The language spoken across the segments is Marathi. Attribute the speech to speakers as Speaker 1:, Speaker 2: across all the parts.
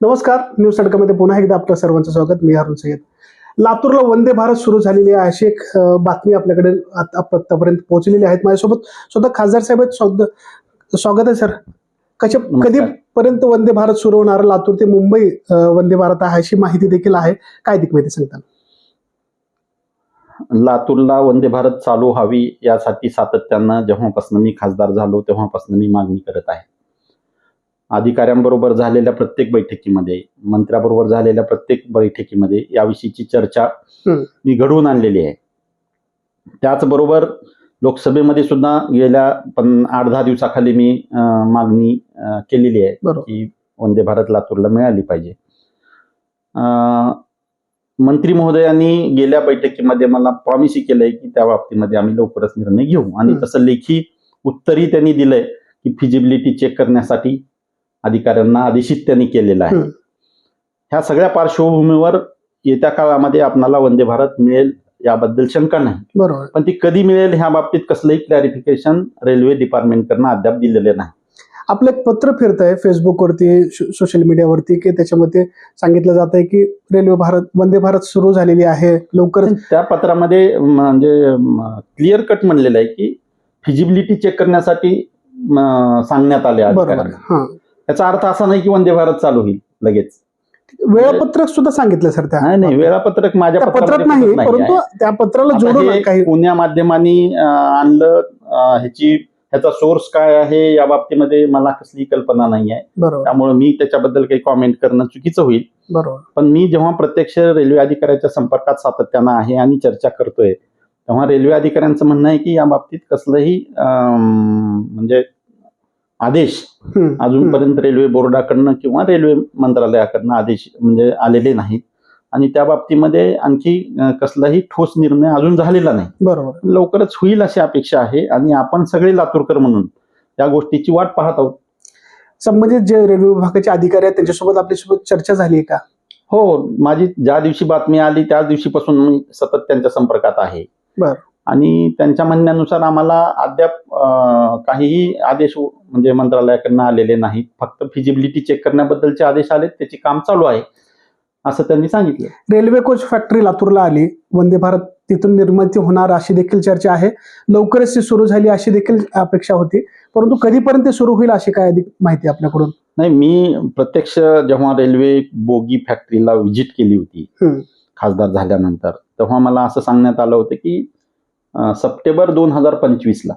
Speaker 1: नमस्कार न्यूज सडकामध्ये पुन्हा एकदा आपलं सर्वांचं स्वागत. मी अरुण सय्यद. लातूरला वंदे भारत सुरू झालेली आहे अशी एक बातमी आपल्याकडे आता- आतापर्यंत पोहोचलेली आहेत माझ्यासोबत. स्वतः खासदार साहेब आहेत स्वागत स्वागत आहे सर. कशा. कधीपर्यंत वंदे भारत सुरू होणार? लातूर ते मुंबई वंदे भारत आहे अशी माहिती देखील आहे. काय दिक माहिती सांगता
Speaker 2: लातूरला वंदे भारत चालू व्हावी यासाठी सातत्यानं जेव्हापासून मी खासदार झालो तेव्हापासून मी मागणी करत आहे. अधिकाऱ्यांबरोबर झालेल्या प्रत्येक बैठकीमध्ये मंत्र्याबरोबर झालेल्या प्रत्येक बैठकीमध्ये याविषयीची चर्चा. मी घडवून आणलेली आहे त्याचबरोबर लोकसभेमध्ये सुद्धा गेल्या पण आठ दहा दिवसाखाली मी मागणी केलेली आहे की वंदे भारत लातूरला मिळाली पाहिजे अं, मंत्री महोदयांनी गेल्या बैठकीमध्ये मला प्रॉमिसही केलंय की त्या बाबतीमध्ये आम्ही लवकरच निर्णय घेऊ आणि. तसं लेखी उत्तरही त्यांनी दिलंय की फिजिबिलिटी चेक करण्यासाठी अधिकाऱ्यांना आदेशित त्यांनी केलेलं आहे. ह्या सगळ्या पार्श्वभूमीवर येत्या काळामध्ये आपणाला वंदे भारत मिळेल याबद्दल शंका नाही.
Speaker 1: बरोबर.
Speaker 2: पण ती कधी मिळेल ह्या बाबतीत कसलंही क्लॅरिफिकेशन रेल्वे डिपार्टमेंटकडनं अद्याप दिलेले नाही.
Speaker 1: आपलं एक पत्र फिरत आहे फेसबुकवरती सोशल मीडियावरती की त्याच्यामध्ये सांगितलं जात आहे की रेल्वे भारत वंदे भारत सुरू झालेली आहे. लवकरच
Speaker 2: त्या पत्रामध्ये म्हणजे क्लिअर कट म्हणलेलं आहे की फिजिबिलिटी चेक करण्यासाठी सांगण्यात आले
Speaker 1: बरोबर.
Speaker 2: अधिकाऱ्यांना.
Speaker 1: हा.
Speaker 2: याचा अर्थ असा नाही की वंदे भारत चालू होईल लगेच.
Speaker 1: वेळापत्रक सुद्धा सांगितलं सर त्या
Speaker 2: नाही वेळापत्रक माझ्या
Speaker 1: पत्रात नाही. परंतु त्या पत्राला जोडून काही
Speaker 2: पुण्या माध्यमांनी आणलं ह्याची ह्याचा सोर्स काय आहे या बाबतीमध्ये मला कसली कल्पना नाही आहे. त्यामुळे मी त्याच्याबद्दल काही कॉमेंट करणं चुकीचं होईल.
Speaker 1: बरोबर.
Speaker 2: पण मी जेव्हा प्रत्यक्ष रेल्वे अधिकाऱ्याच्या संपर्कात सातत्यानं आहे आणि चर्चा करतोय तेव्हा रेल्वे अधिकाऱ्यांचं म्हणणं आहे की या बाबतीत कसलंही म्हणजे आदेश. अजूनपर्यंत रेल्वे बोर्डाकडनं किंवा रेल्वे मंत्रालयाकडनं आदेश म्हणजे आलेले नाहीत आणि त्या बाबतीमध्ये आणखी कसलाही ठोस निर्णय अजून झालेला नाही.
Speaker 1: बरोबर.
Speaker 2: लवकरच होईल अशी अपेक्षा आहे आणि आपण सगळे लातूरकर म्हणून या गोष्टीची वाट पाहत आहोत.
Speaker 1: संबंधित जे रेल्वे विभागाचे अधिकारी आहेत त्यांच्यासोबत आपल्यासोबत चर्चा झाली आहे का?
Speaker 2: हो माझी ज्या दिवशी बातमी आली त्याच दिवशीपासून मी सतत त्यांच्या संपर्कात आहे.
Speaker 1: बर.
Speaker 2: आणि त्यांच्या म्हणण्यानुसार आम्हाला अद्याप काहीही आदेश म्हणजे मंत्रालयाकडनं आलेले नाहीत. फक्त फिजिबिलिटी चेक करण्याबद्दलचे आदेश आलेत. त्याचे काम चालू आहे असं त्यांनी सांगितलं.
Speaker 1: रेल्वे कोच फॅक्टरी लातूरला आली. वंदे भारत तिथून निर्मिती होणार अशी देखील चर्चा आहे. लवकरच ती सुरू झाली अशी देखील अपेक्षा होती. परंतु कधीपर्यंत ते सुरू होईल अशी काय अधिक माहिती आपल्याकडून?
Speaker 2: नाही मी प्रत्यक्ष जेव्हा रेल्वे बोगी फॅक्टरीला व्हिजिट केली होती. खासदार झाल्यानंतर तेव्हा मला असं सांगण्यात आलं होतं की सप्टेंबर दोन हजार पंचवीसला.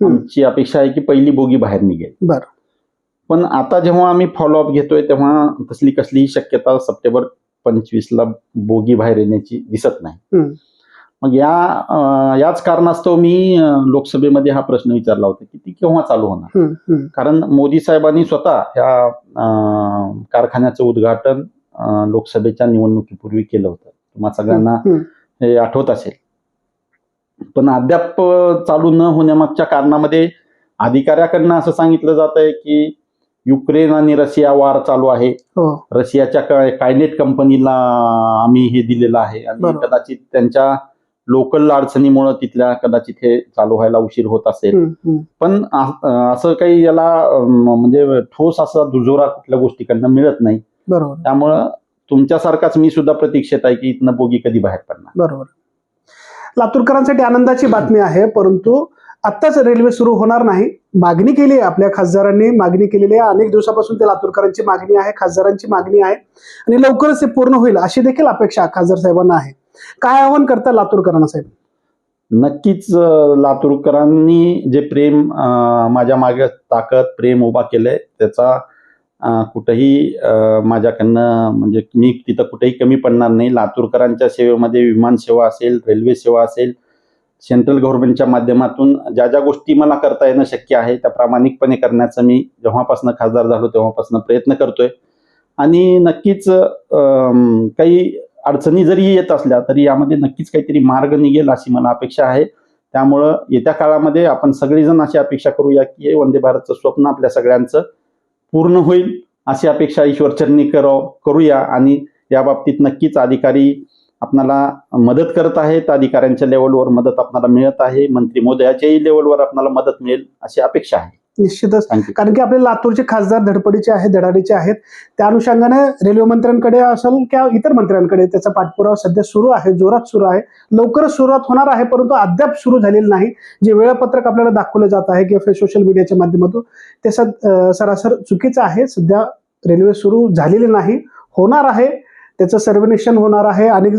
Speaker 2: आमची अपेक्षा आहे की पहिली बोगी बाहेर निघेल
Speaker 1: बरं.
Speaker 2: पण आता जेव्हा आम्ही फॉलोअप घेतोय तेव्हा तसली कसलीही शक्यता सप्टेंबर पंचवीसला बोगी बाहेर येण्याची दिसत नाही. मग या याच कारणास्तव मी लोकसभेमध्ये हा प्रश्न विचारला होता की ती केव्हा चालू होणार. कारण मोदी साहेबांनी स्वतः या कारखान्याचं उद्घाटन लोकसभेच्या निवडणुकीपूर्वी केलं होतं तुम्हा सगळ्यांना. हे आठवत असेल पण अद्याप चालू न होण्यामागच्या कारणामध्ये अधिकाऱ्याकडनं असं सांगितलं जात आहे की युक्रेन आणि रशिया वार चालू आहे.
Speaker 1: हो.
Speaker 2: रशियाच्या काय- कायनेट कंपनीला आम्ही हे दिलेलं आहे आणि. कदाचित त्यांच्या लोकल अडचणीमुळे तिथल्या कदाचित हे चालू व्हायला उशीर होत असेल. पण असं काही याला म्हणजे ठोस असा दुजोरा कुठल्या गोष्टीकडनं मिळत नाही. त्यामुळं तुमच्यासारखाच मी सुद्धा प्रतीक्षेत आहे की इथनं बोगी कधी बाहेर पडणार.
Speaker 1: बरोबर. लातूरकरांसाठी आनंदाची बातमी आहे परंतु आत्ताच रेल्वे सुरू होणार नाही. मागणी केली आहे आपल्या खासदारांनी मागणी केलेली आहे. अनेक दिवसापासून ते लातूरकरांची मागणी आहे खासदारांची मागणी आहे. आणि लवकरच ते पूर्ण होईल अशी देखील अपेक्षा खासदार साहेबांना आहे. काय आव्हान करता लातूरकरांना साहेब?
Speaker 2: नक्कीच लातूरकरांनी जे प्रेम माझ्या मागे ताकद प्रेम उभा केलंय त्याचा कुठंही माझ्याकडनं म्हणजे मी तिथं कुठेही कमी पडणार नाही. लातूरकरांच्या सेवेमध्ये विमान सेवा असेल रेल्वे सेवा असेल सेंट्रल गव्हर्नमेंटच्या माध्यमातून ज्या ज्या गोष्टी मला करता येणं शक्य आहे त्या प्रामाणिकपणे करण्याचा मी जेव्हापासून खासदार झालो तेव्हापासून प्रयत्न करतोय. आणि नक्कीच काही अडचणी जरी येत असल्या तरी यामध्ये नक्कीच काहीतरी मार्ग निघेल अशी मला अपेक्षा आहे. त्यामुळं येत्या काळामध्ये आपण सगळेजण अशी अपेक्षा करूया की हे वंदे भारतचं स्वप्न आपल्या सगळ्यांचं पूर्ण होईल अशी अपेक्षा ईश्वरचरणी करो करूया आणि या बाबतीत नक्कीच अधिकारी आपणाला मदत करत आहेत. अधिकाऱ्यांच्या लेवलवर मदत आपल्याला मिळत आहे. मंत्री महोदयाच्याही लेवलवर आपल्याला मदत मिळेल अशी अपेक्षा आहे.
Speaker 1: निश्चितच. कारण की आपले लातूरचे खासदार धडपडीचे आहेत धडाडीचे आहेत. त्या अनुषंगाने रेल्वे मंत्र्यांकडे असेल किंवा इतर मंत्र्यांकडे त्याचा पाठपुरावा सध्या सुरू आहे जोरात सुरू आहे. लवकरच सुरुवात होणार आहे परंतु अद्याप सुरू झालेलं नाही. जे वेळापत्रक आपल्याला दाखवलं जात आहे किंवा सोशल मीडियाच्या माध्यमातून ते सरासर चुकीचं आहे. सध्या रेल्वे सुरू झालेली नाही. होणार आहे. त्याचं सर्वेनिशन होणार आहे. आणि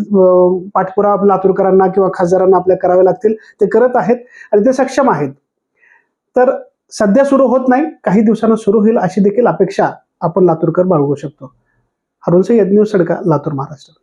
Speaker 1: पाठपुरावा लातूरकरांना किंवा खासदारांना आपल्या करावे लागतील. ते करत आहेत आणि ते सक्षम आहेत. तर सध्या सुरू होत नाही काही दिवसांना सुरू होईल अशी देखील अपेक्षा आपण लातूरकर बाळगू शकतो. अरुणसे यज्ञ सडका लातूर महाराष्ट्र.